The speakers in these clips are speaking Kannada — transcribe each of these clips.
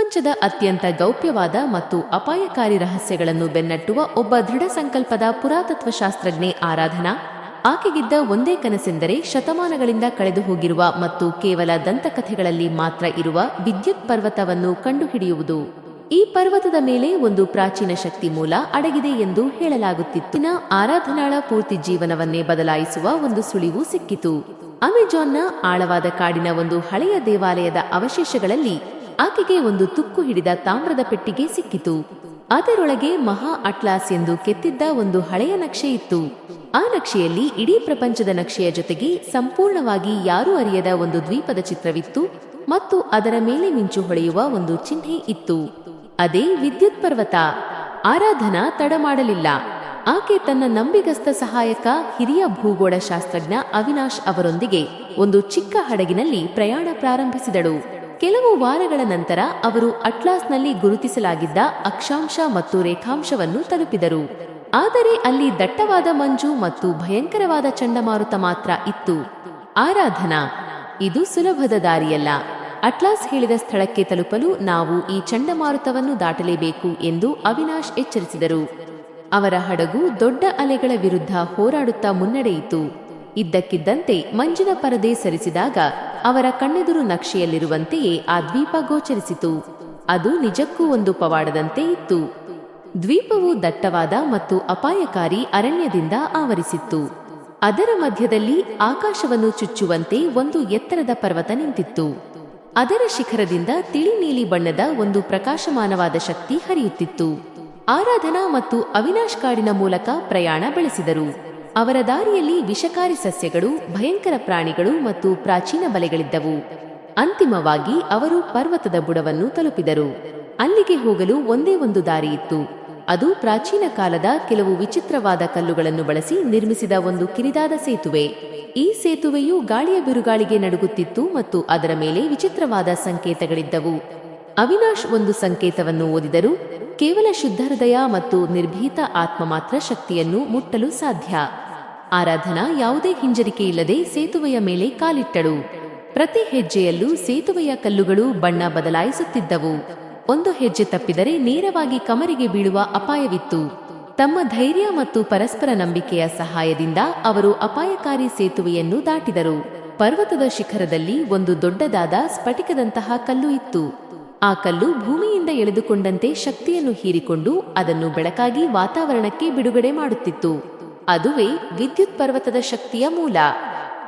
ಪ್ರಪಂಚದ ಅತ್ಯಂತ ಗೌಪ್ಯವಾದ ಮತ್ತು ಅಪಾಯಕಾರಿ ರಹಸ್ಯಗಳನ್ನು ಬೆನ್ನಟ್ಟುವ ಒಬ್ಬ ದೃಢ ಸಂಕಲ್ಪದ ಪುರಾತತ್ವ ಶಾಸ್ತ್ರಜ್ಞೆ ಆರಾಧನಾ. ಆಕೆಗಿದ್ದ ಒಂದೇ ಕನಸೆಂದರೆ ಶತಮಾನಗಳಿಂದ ಕಳೆದು ಹೋಗಿರುವ ಮತ್ತು ಕೇವಲ ದಂತಕಥೆಗಳಲ್ಲಿ ಮಾತ್ರ ಇರುವ ವಿದ್ಯುತ್ ಪರ್ವತವನ್ನು ಕಂಡುಹಿಡಿಯುವುದು. ಈ ಪರ್ವತದ ಮೇಲೆ ಒಂದು ಪ್ರಾಚೀನ ಶಕ್ತಿ ಮೂಲ ಅಡಗಿದೆ ಎಂದು ಹೇಳಲಾಗುತ್ತಿತ್ತು. ಆರಾಧನಾಳ ಪೂರ್ತಿ ಜೀವನವನ್ನೇ ಬದಲಾಯಿಸುವ ಒಂದು ಸುಳಿವು ಸಿಕ್ಕಿತು. ಅಮೆಜಾನ್ನ ಆಳವಾದ ಕಾಡಿನ ಒಂದು ಹಳೆಯ ದೇವಾಲಯದ ಅವಶೇಷಗಳಲ್ಲಿ ಆಕೆಗೆ ಒಂದು ತುಕ್ಕು ಹಿಡಿದ ತಾಮ್ರದ ಪೆಟ್ಟಿಗೆ ಸಿಕ್ಕಿತು. ಅದರೊಳಗೆ ಮಹಾ ಅಟ್ಲಾಸ್ ಎಂದು ಕೆತ್ತಿದ್ದ ಒಂದು ಹಳೆಯ ನಕ್ಷೆ ಇತ್ತು. ಆ ನಕ್ಷೆಯಲ್ಲಿ ಇಡೀ ಪ್ರಪಂಚದ ನಕ್ಷೆಯ ಜೊತೆಗೆ ಸಂಪೂರ್ಣವಾಗಿ ಯಾರೂ ಅರಿಯದ ಒಂದು ದ್ವೀಪದ ಚಿತ್ರವಿತ್ತು ಮತ್ತು ಅದರ ಮೇಲೆ ಮಿಂಚು ಹೊಳೆಯುವ ಒಂದು ಚಿಹ್ನೆ ಇತ್ತು. ಅದೇ ವಿದ್ಯುತ್ ಪರ್ವತ. ಆರಾಧನಾ ತಡ ಮಾಡಲಿಲ್ಲ. ಆಕೆ ತನ್ನ ನಂಬಿಗಸ್ತ ಸಹಾಯಕ, ಹಿರಿಯ ಭೂಗೋಳ ಶಾಸ್ತ್ರಜ್ಞ ಅವಿನಾಶ್ ಅವರೊಂದಿಗೆ ಒಂದು ಚಿಕ್ಕ ಹಡಗಿನಲ್ಲಿ ಪ್ರಯಾಣ ಪ್ರಾರಂಭಿಸಿದಳು. ಕೆಲವು ವಾರಗಳ ನಂತರ ಅವರು ಅಟ್ಲಾಸ್ನಲ್ಲಿ ಗುರುತಿಸಲಾಗಿದ್ದ ಅಕ್ಷಾಂಶ ಮತ್ತು ರೇಖಾಂಶವನ್ನು ತಲುಪಿದರು. ಆದರೆ ಅಲ್ಲಿ ದಟ್ಟವಾದ ಮಂಜು ಮತ್ತು ಭಯಂಕರವಾದ ಚಂಡಮಾರುತ ಮಾತ್ರ ಇತ್ತು. ಆರಾಧನಾ, ಇದು ಸುಲಭದ ದಾರಿಯಲ್ಲ. ಅಟ್ಲಾಸ್ ಹೇಳಿದ ಸ್ಥಳಕ್ಕೆ ತಲುಪಲು ನಾವು ಈ ಚಂಡಮಾರುತವನ್ನು ದಾಟಲೇಬೇಕು ಎಂದು ಅವಿನಾಶ್ ಎಚ್ಚರಿಸಿದರು. ಅವರ ಹಡಗು ದೊಡ್ಡ ಅಲೆಗಳ ವಿರುದ್ಧ ಹೋರಾಡುತ್ತಾ ಮುನ್ನಡೆಯಿತು. ಇದ್ದಕ್ಕಿದ್ದಂತೆ ಮಂಜಿನ ಪರದೆ ಸರಿಸಿದಾಗ ಅವರ ಕಣ್ಣೆದುರು ನಕ್ಷೆಯಲ್ಲಿರುವಂತೆಯೇ ಆ ದ್ವೀಪ ಗೋಚರಿಸಿತು. ಅದು ನಿಜಕ್ಕೂ ಒಂದು ಪವಾಡದಂತೆ ಇತ್ತು. ದ್ವೀಪವು ದಟ್ಟವಾದ ಮತ್ತು ಅಪಾಯಕಾರಿ ಅರಣ್ಯದಿಂದ ಆವರಿಸಿತ್ತು. ಅದರ ಮಧ್ಯದಲ್ಲಿ ಆಕಾಶವನ್ನು ಚುಚ್ಚುವಂತೆ ಒಂದು ಎತ್ತರದ ಪರ್ವತ ನಿಂತಿತ್ತು. ಅದರ ಶಿಖರದಿಂದ ತಿಳಿ ನೀಲಿ ಬಣ್ಣದ ಒಂದು ಪ್ರಕಾಶಮಾನವಾದ ಶಕ್ತಿ ಹರಿಯುತ್ತಿತ್ತು. ಆರಾಧನಾ ಮತ್ತು ಅವಿನಾಶ್ ಕಾಡಿನ ಮೂಲಕ ಪ್ರಯಾಣ ಬೆಳೆಸಿದರು. ಅವರ ದಾರಿಯಲ್ಲಿ ವಿಷಕಾರಿ ಸಸ್ಯಗಳು, ಭಯಂಕರ ಪ್ರಾಣಿಗಳು ಮತ್ತು ಪ್ರಾಚೀನ ಬಲೆಗಳಿದ್ದವು. ಅಂತಿಮವಾಗಿ ಅವರು ಪರ್ವತದ ಬುಡವನ್ನು ತಲುಪಿದರು. ಅಲ್ಲಿಗೆ ಹೋಗಲು ಒಂದೇ ಒಂದು ದಾರಿ ಇತ್ತು. ಅದು ಪ್ರಾಚೀನ ಕಾಲದ ಕೆಲವು ವಿಚಿತ್ರವಾದ ಕಲ್ಲುಗಳನ್ನು ಬಳಸಿ ನಿರ್ಮಿಸಿದ ಒಂದು ಕಿರಿದಾದ ಸೇತುವೆ. ಈ ಸೇತುವೆಯು ಗಾಳಿಯ ಬಿರುಗಾಳಿಗೆ ನಡುಗುತ್ತಿತ್ತು ಮತ್ತು ಅದರ ಮೇಲೆ ವಿಚಿತ್ರವಾದ ಸಂಕೇತಗಳಿದ್ದವು. ಅವಿನಾಶ್ ಒಂದು ಸಂಕೇತವನ್ನು ಓದಿದರು ಕೇವಲ ಶುದ್ಧ ಹೃದಯ ಮತ್ತು ನಿರ್ಭೀತ ಆತ್ಮ ಮಾತ್ರ ಶಕ್ತಿಯನ್ನು ಮುಟ್ಟಲು ಸಾಧ್ಯ. ಆರಾಧನಾ ಯಾವುದೇ ಹಿಂಜರಿಕೆ ಇಲ್ಲದೆ ಸೇತುವೆಯ ಮೇಲೆ ಕಾಲಿಟ್ಟಳು. ಪ್ರತಿ ಹೆಜ್ಜೆಯಲ್ಲೂ ಸೇತುವೆಯ ಕಲ್ಲುಗಳು ಬಣ್ಣ ಬದಲಾಯಿಸುತ್ತಿದ್ದವು. ಒಂದು ಹೆಜ್ಜೆ ತಪ್ಪಿದರೆ ನೇರವಾಗಿ ಕಮರಿಗೆ ಬೀಳುವ ಅಪಾಯವಿತ್ತು. ತಮ್ಮ ಧೈರ್ಯ ಮತ್ತು ಪರಸ್ಪರ ನಂಬಿಕೆಯ ಸಹಾಯದಿಂದ ಅವರು ಅಪಾಯಕಾರಿ ಸೇತುವೆಯನ್ನು ದಾಟಿದರು. ಪರ್ವತದ ಶಿಖರದಲ್ಲಿ ಒಂದು ದೊಡ್ಡದಾದ ಸ್ಫಟಿಕದಂತಹ ಕಲ್ಲು ಇತ್ತು. ಆ ಕಲ್ಲು ಭೂಮಿಯಿಂದ ಎಳೆದುಕೊಂಡಂತೆ ಶಕ್ತಿಯನ್ನು ಹೀರಿಕೊಂಡು ಅದನ್ನು ಬೆಳಕಾಗಿ ವಾತಾವರಣಕ್ಕೆ ಬಿಡುಗಡೆ ಮಾಡುತ್ತಿತ್ತು. ಅದುವೇ ವಿದ್ಯುತ್ ಪರ್ವತದ ಶಕ್ತಿಯ ಮೂಲ.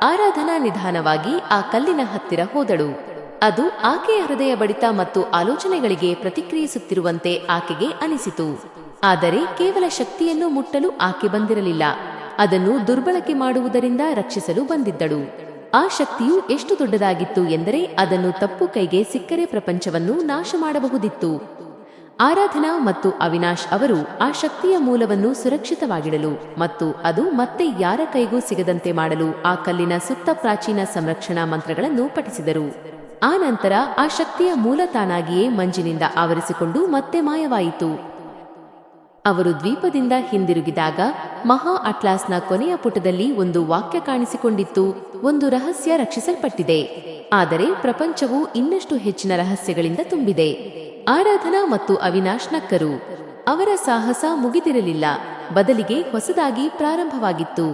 ಆರಾಧನಾ ನಿಧಾನವಾಗಿ ಆ ಕಲ್ಲಿನ ಹತ್ತಿರ ಹೋದಳು. ಅದು ಆಕೆಯ ಹೃದಯ ಬಡಿತ ಮತ್ತು ಆಲೋಚನೆಗಳಿಗೆ ಪ್ರತಿಕ್ರಿಯಿಸುತ್ತಿರುವಂತೆ ಆಕೆಗೆ ಅನಿಸಿತು. ಆದರೆ ಕೇವಲ ಶಕ್ತಿಯನ್ನು ಮುಟ್ಟಲು ಆಕೆ ಬಂದಿರಲಿಲ್ಲ. ಅದನ್ನು ದುರ್ಬಳಕೆ ಮಾಡುವುದರಿಂದ ರಕ್ಷಿಸಲು ಬಂದಿದ್ದಳು. ಆ ಶಕ್ತಿಯು ಎಷ್ಟು ದೊಡ್ಡದಾಗಿತ್ತು ಎಂದರೆ ಅದನ್ನು ತಪ್ಪು ಕೈಗೆ ಸಿಕ್ಕರೆ ಪ್ರಪಂಚವನ್ನು ನಾಶ ಮಾಡಬಹುದಿತ್ತು ಆರಾಧನಾ ಮತ್ತು ಅವಿನಾಶ್ ಅವರು ಆ ಶಕ್ತಿಯ ಮೂಲವನ್ನು ಸುರಕ್ಷಿತವಾಗಿಡಲು ಮತ್ತು ಅದು ಮತ್ತೆ ಯಾರ ಕೈಗೂ ಸಿಗದಂತೆ ಮಾಡಲು ಆ ಕಲ್ಲಿನ ಸುತ್ತ ಪ್ರಾಚೀನ ಸಂರಕ್ಷಣಾ ಮಂತ್ರಗಳನ್ನು ಪಠಿಸಿದರು. ಆ ನಂತರ ಆ ಶಕ್ತಿಯ ಮೂಲ ತಾನಾಗಿಯೇ ಮಂಜಿನಿಂದ ಆವರಿಸಿಕೊಂಡು ಮತ್ತೆ ಮಾಯವಾಯಿತು. ಅವರು ದ್ವೀಪದಿಂದ ಹಿಂದಿರುಗಿದಾಗ ಮಹಾ ಅಟ್ಲಾಸ್ನ ಕೊನೆಯ ಪುಟದಲ್ಲಿ ಒಂದು ವಾಕ್ಯ ಕಾಣಿಸಿಕೊಂಡಿತ್ತು, ಒಂದು ರಹಸ್ಯ ರಕ್ಷಿಸಲ್ಪಟ್ಟಿದೆ. ಆದರೆ ಪ್ರಪಂಚವು ಇನ್ನಷ್ಟು ಹೆಚ್ಚಿನ ರಹಸ್ಯಗಳಿಂದ ತುಂಬಿದೆ. ಆರಾಧನಾ ಮತ್ತು ಅವಿನಾಶ್ ನಕ್ಕರು ಅವರ ಸಾಹಸ ಮುಗಿದಿರಲಿಲ್ಲ, ಬದಲಿಗೆ ಹೊಸದಾಗಿ ಪ್ರಾರಂಭವಾಗಿತ್ತು.